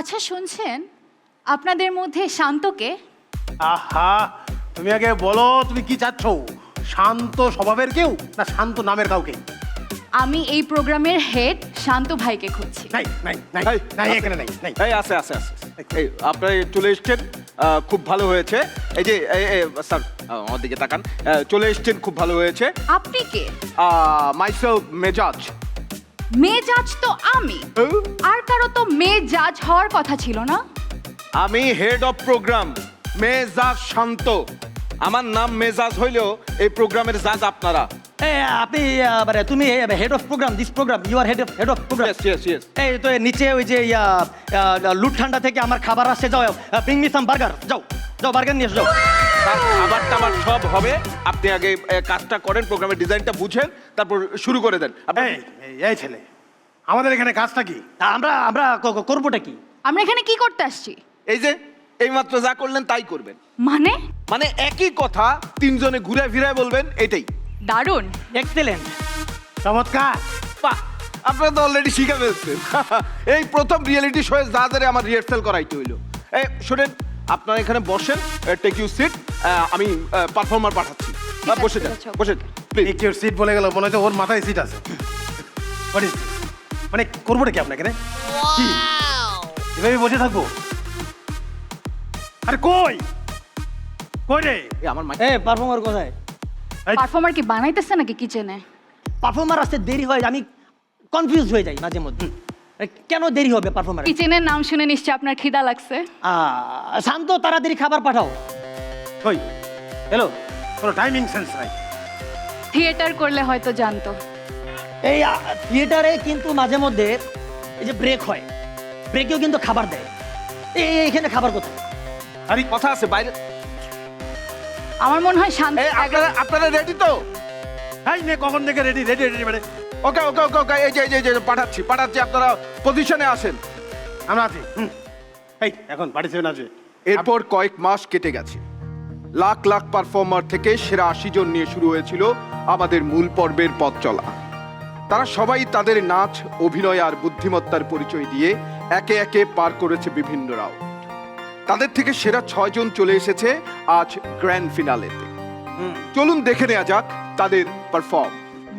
আচ্ছা শুনছেন? আপনাদের মধ্যে শান্তকে? আহা তুমি আগে বলো তুমি কি চাচ্ছ? শান্ত স্বভাবের কেউ না শান্ত নামের কাউকে? আমি এই প্রোগ্রামের হেড শান্ত ভাইকে খুঁজছি। নাই নাই নাই নাই এখানে নাই নাই। এই আছে আছে আছে। এই আপনারা চলে এসছেন আহ, খুব ভালো হয়েছে। এই যে এই, এই, স্যার আহ, আমার দিকে তাকান। আহ, চলে এসছেন খুব ভালো হয়েছে। আপনি কে? মাইসেলফ মেজাজ। মেয়ে জাজ তো আমি। আর কারও তো মেয়ে জাজ হওয়ার কথা ছিল না? আমি হেড অফ প্রোগ্রাম মেজাজ শান্ত। আমার নাম মেজাজ হইলেও এই প্রোগ্রামের জাজ আপনারা। আপনি আহ, মানে তুমি head of programme this programme you are head of head of programme এই তো এই নিচে ওই যে ইয়া, লুট ঠান্ডা থেকে আমার খাবার আসছে যাও ব্রিং মি সাম বার্গার যাও যাও বার্গার নিয়ে এসো, যাও। তার খাবার টাবার সব হবে। আপনি আগে এ, কাজটা করেন প্রোগ্রামের ডিজাইনটা বুঝেন তারপর শুরু করে দেন। আপনি- এই এই, এই ছেলে আমাদের এখানে কাজটা কি? তা আমরা আমরা ক- ক- করবোটা কি? আমরা এখানে কি করতে আসছি? এই যে এইমাত্র যা করলেন তাই করবেন। মানে? মানে একই কথা তিনজনে ঘুরে ফিরে বলবেন এটাই। দারুণ। এক্সেলেন্ট চমৎকার। বাহ আপনারা তো অলরেডি শিখে ফেলছেন। এই প্রথম রিয়েলিটি শোয়ে যাদের আমার রিহার্সাল করাইতে হইল। এই শোনেন আপনারা এখানে বসেন টেক ইউ সিট আমি পারফর্মার পাঠাচ্ছি। বসে যান বসে প্লিজ কেউ সিট বলে গেল মনে হচ্ছে ওর মাথায় সিট আছে? মানে করবোটা কি আপনাকে? কি? এভাবে বসে থাকব? আরে কই? কই রে? আমার এ পারফর্মার কোথায়? পারফর্মার কি বানাইতেছে নাকি কিচেনে পারফর্মার আসতে দেরি হয় আমি কনফিউজ হয়ে যাই মাঝে মধ্যে। কেন দেরি হবে পারফর্মার কিচেনের নাম শুনে নিশ্চয় আপনার খিদা লাগছে। শান্ত তাড়াতাড়ি খাবার পাঠাও। কই হ্যালো কোনো টাইমিং সেন্স নাই। থিয়েটার করলে হয়তো জানতো। এই থিয়েটারে কিন্তু মাঝে মধ্যে এই যে ব্রেক হয় ব্রেকেও কিন্তু খাবার দেয়। এই এখানে খাবার কোথায়? আরে কথা আছে বাইরে। আমার মনে হয় শান্ত এই আপনারা আপনারা রেডি তো? এই নে কখন থেকে রেডি রেডি রেডি মানে ওকে ওকে ওকে ওকে এই যে এই যে, এই যে পাঠাচ্ছি পাঠাচ্ছি আপনারা পজিশনে আসেন। আমরা আছি হুম। এই এখন বাড়ি সেভেন আছে। এরপর কয়েক মাস কেটে গেছে। লাখ লাখ পারফর্মার থেকে সেরা আশি জন নিয়ে শুরু হয়েছিল আমাদের মূল পর্বের পথ চলা। তারা সবাই তাদের নাচ অভিনয় আর বুদ্ধিমত্তার পরিচয় দিয়ে একে একে পার করেছে বিভিন্ন রাউন্ড। তাদের থেকে সেরা ছয়জন চলে এসেছে আজ গ্র্যান্ড ফিনালেতে চলুন দেখে নেওয়া যাক তাদের পারফর্ম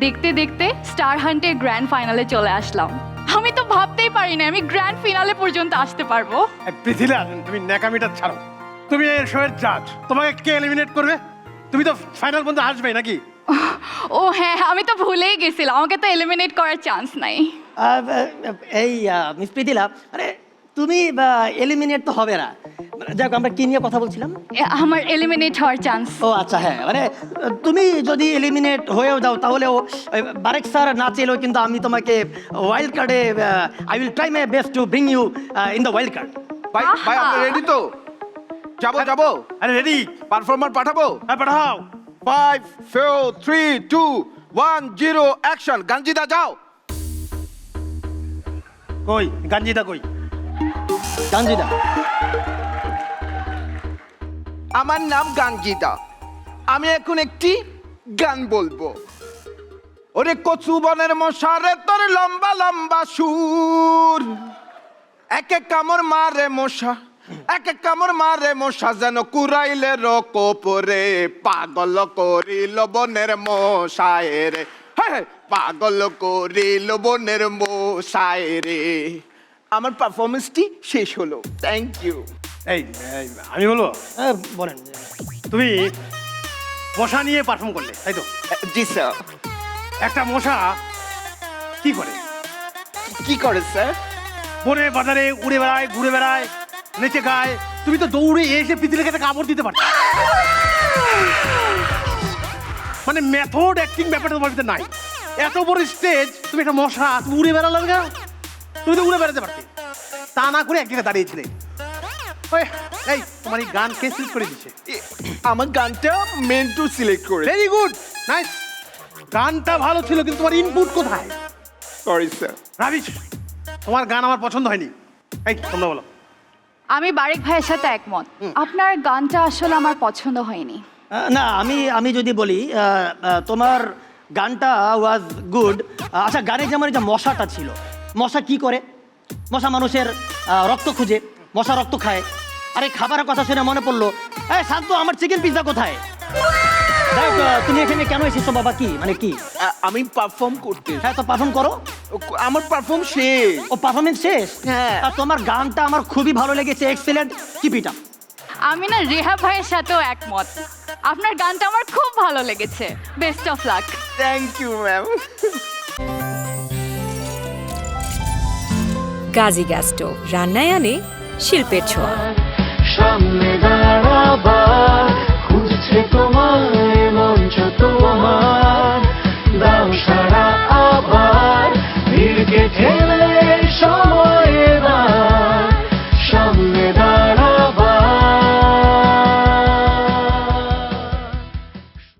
দেখতে দেখতে স্টার হান্টের গ্র্যান্ড ফাইনালে চলে আসলাম। আমি তো ভাবতেই পারি না আমি গ্র্যান্ড ফিনালে পর্যন্ত আসতে পারব। পৃথিলা তুমি ন্যাকামিটা ছাড়ো। তুমি এই শোয়ের জাজ। তোমাকে কে এলিমিনেট করবে? তুমি তো ফাইনাল পর্যন্ত আসবে নাকি? ও হ্যাঁ আমি তো ভুলেই গেছিলাম। আমাকে তো এলিমিনেট করার চান্স নাই। এই মিস প্রীতিলা আরে তুমি এলিমিনেট তো হবে না। যাক আমরা কি নিয়ে কথা বলছিলাম? আমার এলিমিনেট হওয়ার চান্স ও আচ্ছা হ্যাঁ মানে তুমি যদি এলিমিনেট হয়েও যাও তাহলেও ওই বারেক স্যার না চেলেও কিন্তু আমি তোমাকে ওয়াইল্ড কার্ডে I will try my best to bring you in the wild card ভাই ভাই আপনি রেডি তো? যাব যাব। আরে রেডি পারফর্মার পাঠাবো? হ্যাঁ পাঠাও। Five four three two one zero action গাঞ্জিদা যাও। কই? গাঞ্জিদা কই? গাঞ্জিদা আমার নাম গাঙ্গিতা আমি এখন একটি গান বলব। ওরে কচু বনের মশারে তোর লম্বা লম্বা সুর। এক এক কামড় মারে মশা। এক কামড় মারে মশা যেন কুরাইলে রকোপরে পাগল করিল বনের মশায় রে। হ্যাঁ পাগল করিল বনের মশায় রে। আমার পারফরমেন্সটি শেষ হলো। থ্যাংক ইউ এই এই, আমি বলব আহ, বলেন। তুমি মশা নিয়ে পারফর্ম করলে তাই তো? জি স্যার একটা মশা কি করে? কি করে স্যার বনে বাজারে উড়ে বেড়ায় ঘুরে বেড়ায় নেচে গায় তুমি তো দৌড়ে এসে পৃথিবীর কাছে কামড় দিতে পারছ মানে মেথড অ্যাক্টিং ব্যাপারটা তোমার ভিতরে নাই। এত বড় স্টেজ তুমি একটা মশা তুমি উড়ে বেড়ালে না? তুমি তো উড়ে বেড়াতে পারতে। তা না করে এক জায়গায় দাঁড়িয়েছিলে। এই তোমার এই গান কে সিলেক্ট করে দিচ্ছে আমার গানটা মেন টু সিলেক্ট করে। ভেরি গুড নাইস গানটা ভালো ছিল কিন্তু তোমার ইনপুট কোথায়? সরি স্যার রাবিশ তোমার গান আমার পছন্দ হয়নি। এই তোমরা বলো। আমি বারেক ভাইয়ের সাথে একমত। আপনার গানটা আসলে আমার পছন্দ হয়নি। না আমি আমি যদি বলি তোমার গানটা ওয়াজ গুড আচ্ছা গানে যেমন যে মশাটা ছিল মশা কি করে? মশা মানুষের রক্ত খুঁজে মশা রক্ত খায়। আরে খাবারের কথা শুনে মনে পড়ল এই শান্ত আমার চিকেন পিৎজা কোথায়? আহ, তুমি এখানে কেন এসেছ বাবা? কি? মানে কি? আ- আমি পারফর্ম করতে হ্যাঁ তো পারফর্ম করো। আমার পারফর্ম শেষ। ও পারফরমেন্স শেষ? হ্যাঁ। আর তোমার গানটা আমার খুবই ভালো লেগেছে। এক্সেলেন্ট আমি না রেহা ভাইয়ের সাথেও একমত। আপনার গানটা আমার খুব ভালো লেগেছে। Best of luck thank you ma'am Gazi gas stove রান্নায় আনে শিল্পের ছোঁয়া। সামনে দাঁড়াবার খুঁজছে তোমায়। Mann, Lauschall.